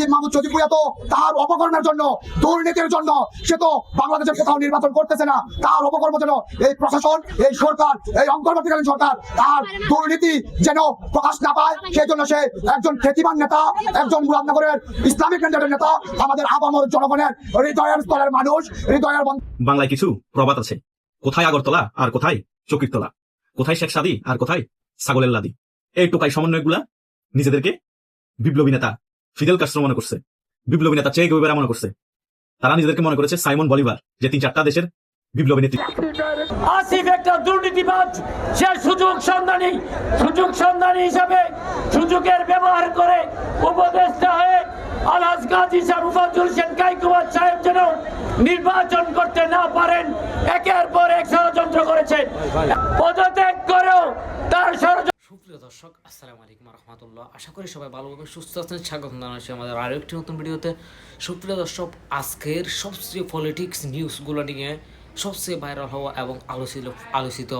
আসিফ মাহমুদ চৌধুরী তো তার অপকর্মের জন্য, দুর্নীতির জন্য সে তো বাংলাদেশের কোথাও নির্বাচন করতেছে না। তার অপকর্মের জন্য এই প্রশাসন, এই সরকার, এই অন্তর্বর্তীকালীন সরকার তার দুর্নীতি যেন প্রকাশ না পায়, সেই জন্য সে একজন খ্যাতিমান নেতা, একজন মুরাদনগরের ইসলামিক ক্যান্ডিডেট নেতা, আমাদের আপামর জনগণের হৃদয়ের স্তরের মানুষ, হৃদয়ের বাংলায় কিছু প্রবাদ আছে। কোথায় আগরতলা আর কোথায় চকির তলা কোথায় শেখ সাদি আর কোথায় ছাগলের লাদি? এই টোকাই সমন্বয়গুলা নিজেদেরকে বিপ্লবী নেতা ফিদেল কাস্ট্রো মনে করছে। বিপ্লবী নেতা চে গুয়েবেরা মনে করছে। তারা নিজেদেরকে মনে করেছে সাইমন বলিভার, যে তিন চারটা দেশের বিপ্লবী নেত্রী আসিফ একটা সে সুযোগ সন্ধানী। সুযোগ সন্ধানী হিসাবে সুযোগের ব্যবহার করে উপদেষ্টা হয়ে গাজী কাইকুমার সাহেব যেন নির্বাচন করতে না পারেন, একের পর এক ষড়যন্ত্র করেছেন পদত্যাগ করেও তার ষড়যন্ত্র সুপ্রিয় দর্শক, আসসালামু আলাইকুম রহমতুল্লাহ আশা করি সবাই ভালোভাবে সুস্থ আছেন। স্বাগত জানাচ্ছি আমাদের আরও একটি নতুন ভিডিওতে। সুপ্রিয় দর্শক, আজকের সবচেয়ে পলিটিক্স নিউজগুলো নিয়ে, সবচেয়ে ভাইরাল হওয়া এবং আলোচিত আলোচিত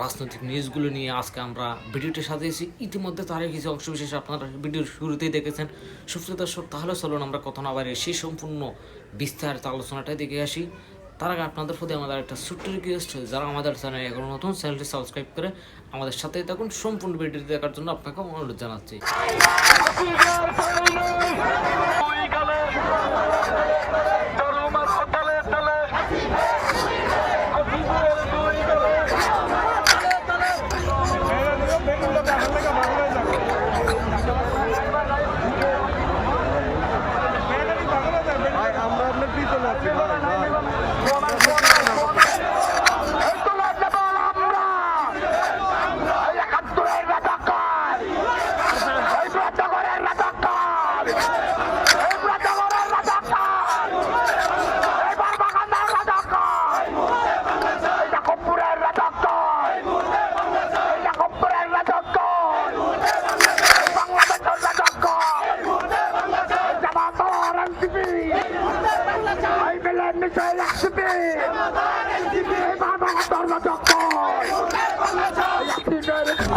রাজনৈতিক নিউজগুলো নিয়ে আজকে আমরা ভিডিওটি সাজিয়েছি। ইতিমধ্যে তারই কিছু অংশ বিশেষ আপনারা ভিডিওর শুরুতেই দেখেছেন। সুপ্রিয় দর্শক, তাহলে চলুন আমরা কথা না বাড়িয়ে সেই সম্পূর্ণ বিস্তারিত আলোচনাটাই দেখে আসি। তার আগে আপনাদের প্রতি আমাদের একটা ছোট্ট রিকোয়েস্ট যারা আমাদের চ্যানেলে এখন নতুন চ্যানেলটি সাবস্ক্রাইব করে আমাদের সাথেই থাকুন। সম্পূর্ণ ভিডিওটি দেখার জন্য আপনাকে অনুরোধ জানাচ্ছি।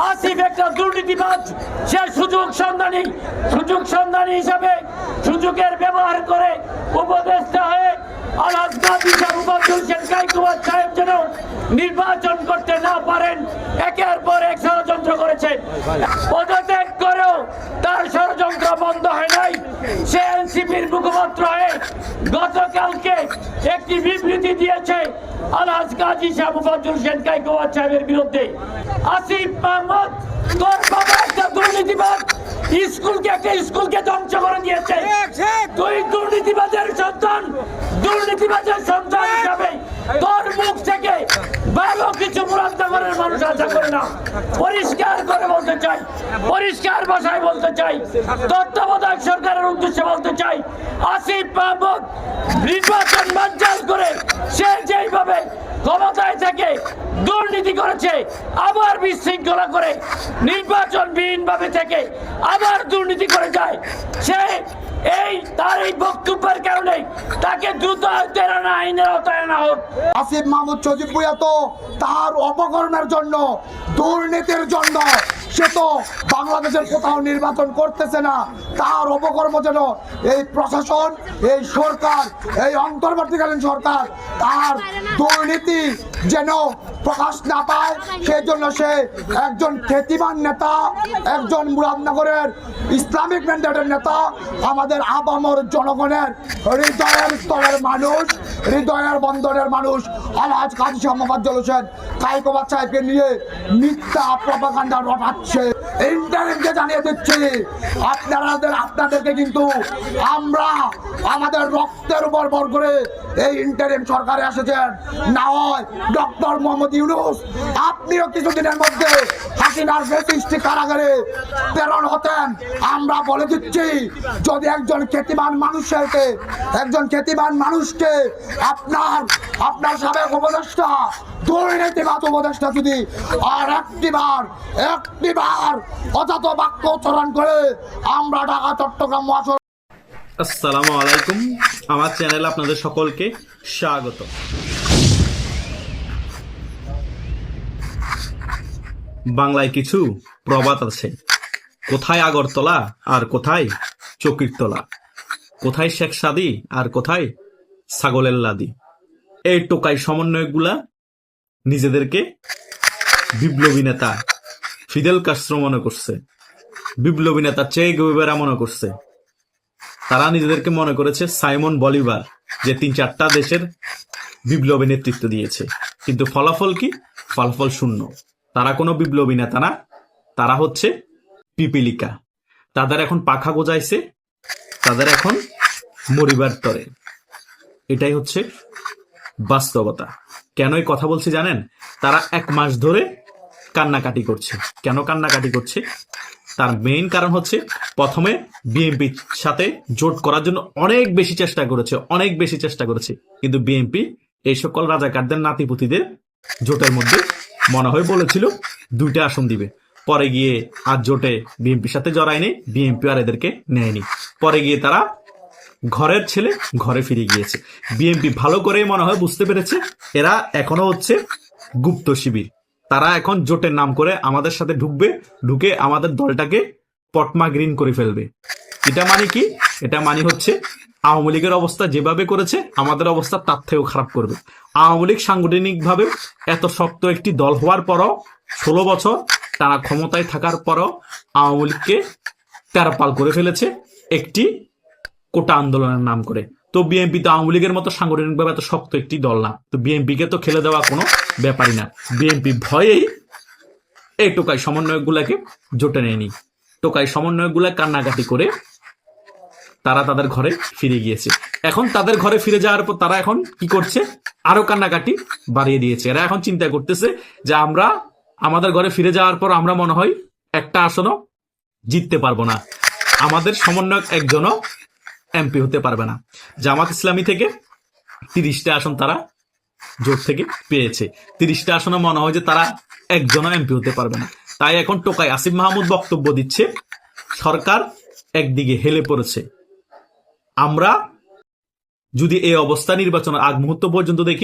আসিফ একটা সে সুযোগ সন্ধানী সুযোগ সন্ধানী হিসাবে সুযোগের ব্যবহার করে উপদেষ্টা হয়ে নির্বাচন করতে না পারেন, একের পর এক ষড়যন্ত্র করেছেন পদত্যাগ করেও তার ষড়যন্ত্র বন্ধ হয় নাই সে এনসিপির মুখপাত্র হয়ে গতকালকে একটি বিবৃতি দিয়েছে আলহাজ গাজী শাহ মুফাজুল হোসেন কাইকুমার সাহেবের বিরুদ্ধে। আসিফ মাহমুদ তোর বাবা একটা দুর্নীতিবাদ স্কুলকে একটা স্কুলকে ধ্বংস করে দিয়েছে। তুই দুর্নীতিবাদের সন্তান দুর্নীতিবাদের সন্তান হিসাবে তোর মুখ থেকে ভালো কিছু মুরাদনগরের মানুষ আশা করে না। পরিষ্কার করে বলতে চাই, পরিষ্কার ভাষায় বলতে চাই, তত্ত্বাবধায়ক সরকারের উদ্দেশ্যে বলতে চাই, আসিফ মাহমুদ নির্বাচন বাঞ্চাল করে সে যেইভাবে ক্ষমতায় থেকে দুর্নীতি করেছে, আবার বিশৃঙ্খলা করে নির্বাচনবিহীন ভাবে থেকে আবার দুর্নীতি করে যায়, সে এই, তার এই বক্তব্যের কারণে তাকে দ্রুত আনা আইনের আওতায় আনা হোক। আসিফ মাহমুদ চৌধুরী তো তার অপকর্মের জন্য, দুর্নীতির জন্য সে তো বাংলাদেশের কোথাও নির্বাচন করতেছে না। তার অপকর্ম যেন এই প্রশাসন, এই সরকার, এই অন্তর্বর্তীকালীন সরকার, তার দুর্নীতি যেন প্রকাশ না পায় সেই জন্য সে একজন খ্যাতিমান নেতা, একজন মুরাদনগরের ইসলামিক ম্যান্ডেটের নেতা, আমাদের আবামর জনগণের হৃদয়ের স্তরের মানুষ, হৃদয়ের বন্দরের মানুষ, আলহাজ কাজী মোহাম্মদ হোসেন। কাইকোবাদ সাহেবকে নিয়ে মিথ্যা প্রপাগান্ডা রটাচ্ছে। ইন্টারনেটকে জানিয়ে দিচ্ছি, আপনাদের, আপনাদেরকে কিন্তু আমরা আমাদের রক্তের উপর ভর করে এই ইন্টারিম সরকারে এসেছেন। না হয় ডক্টর মোহাম্মদ ইউনুস, আপনিও কিছুদিনের মধ্যে হাসিনার ফেসিস্টি কারাগারে প্রেরণ হতেন, আমরা বলে দিচ্ছি, যদি একজন খ্যাতিমান মানুষকে একজন খ্যাতিমান মানুষকে আপনার আপনার সাবেক উপদেষ্টা দুর্নীতিবাদ উপদেষ্টা যদি আর একটিবার একটিবার অজাত বাক্য উচ্চারণ করে আমরা ঢাকা, চট্টগ্রাম মহাসড়ক আসসালামু আলাইকুম। আমার চ্যানেলে আপনাদের সকলকে স্বাগত। বাংলায় কিছু প্রবাদ আছে। কোথায় আগরতলা আর কোথায় চকির তলা কোথায় শেখ সাদি আর কোথায় ছাগলের লাদি? এই টোকাই সমন্বয়গুলা নিজেদেরকে বিপ্লবী নেতা ফিদেল কাস্ট্রো মনে করছে। বিপ্লবী নেতা চে গুবেরা মনে করছে। তারা নিজেদেরকে মনে করেছে সাইমন বলিভার, যে তিন চারটা দেশের বিপ্লবী নেতৃত্ব দিয়েছে। কিন্তু ফলাফল কি? ফলাফল শূন্য। তারা কোনো বিপ্লবী নেতা না। তারা হচ্ছে পিপিলিকা। তাদের এখন পাখা গোজাইছে। তাদের এখন মরিবার তরে। এটাই হচ্ছে বাস্তবতা। কেনই কথা বলছি জানেন? তারা এক মাস ধরে কান্নাকাটি করছে। কেন কান্নাকাটি করছে? তার মেইন কারণ হচ্ছে প্রথমে বিএনপির সাথে জোট করার জন্য অনেক বেশি চেষ্টা করেছে, অনেক বেশি চেষ্টা করেছে। কিন্তু বিএনপি এই সকল রাজাকারদের নাতিপুতিদের জোটের মধ্যে মনে হয় বলেছিল, দুইটা আসন দিবে। পরে গিয়ে আর জোটে বিএনপির সাথে জড়ায়নি বিএনপি আর এদেরকে নেয়নি। পরে গিয়ে তারা ঘরের ছেলে ঘরে ফিরে গিয়েছে। বিএনপি ভালো করেই মনে হয় বুঝতে পেরেছে, এরা এখনও হচ্ছে গুপ্ত শিবির। তারা এখন জোটের নাম করে আমাদের সাথে ঢুকবে, ঢুকে আমাদের দলটাকে পটমা গ্রিন করে ফেলবে। এটা মানে কি? এটা মানে হচ্ছে আওয়ামী লীগের অবস্থা যেভাবে করেছে, আমাদের অবস্থা তার থেকেও খারাপ করবে। আওয়ামী লীগ সাংগঠনিকভাবে এত শক্ত একটি দল হওয়ার পরও ষোলো বছর তারা ক্ষমতায় থাকার পরও আওয়ামী লীগকে তেরপাল করে ফেলেছে। একটি কোটা আন্দোলনের নাম করে। তো বিএনপি তো আওয়ামী লীগের মতো সাংগঠনিকভাবে এত শক্ত একটি দল না। তো বিএনপিকে তো খেলে দেওয়া কোনো ব্যাপারই না। বিএনপি ভয়েই এই টোকাই সমন্বয়কগুলাকে জোটে নেয়নি টোকাই সমন্বয়কগুলা কান্নাকাটি করে তারা তাদের ঘরে ফিরে গিয়েছে। এখন তাদের ঘরে ফিরে যাওয়ার পর তারা এখন কি করছে? আরও কান্নাকাটি বাড়িয়ে দিয়েছে। এরা এখন চিন্তা করতেছে যে আমরা আমাদের ঘরে ফিরে যাওয়ার পর আমরা মনে হয় একটা আসনও জিততে পারব না। আমাদের সমন্বয়ক একজনও এমপি হতে পারবে না। জামাত ইসলামী থেকে তিরিশটা আসন তারা জোট থেকে পেয়েছে। তিরিশটা আসনে মনে হয় যে তারা একজনও এমপি হতে পারবে না। তাই এখন টোকাই আসিফ মাহমুদ বক্তব্য দিচ্ছে, সরকার একদিকে হেলে পড়েছে। আমরা যদি এই অবস্থা নির্বাচনের আগ মুহূর্ত পর্যন্ত দেখি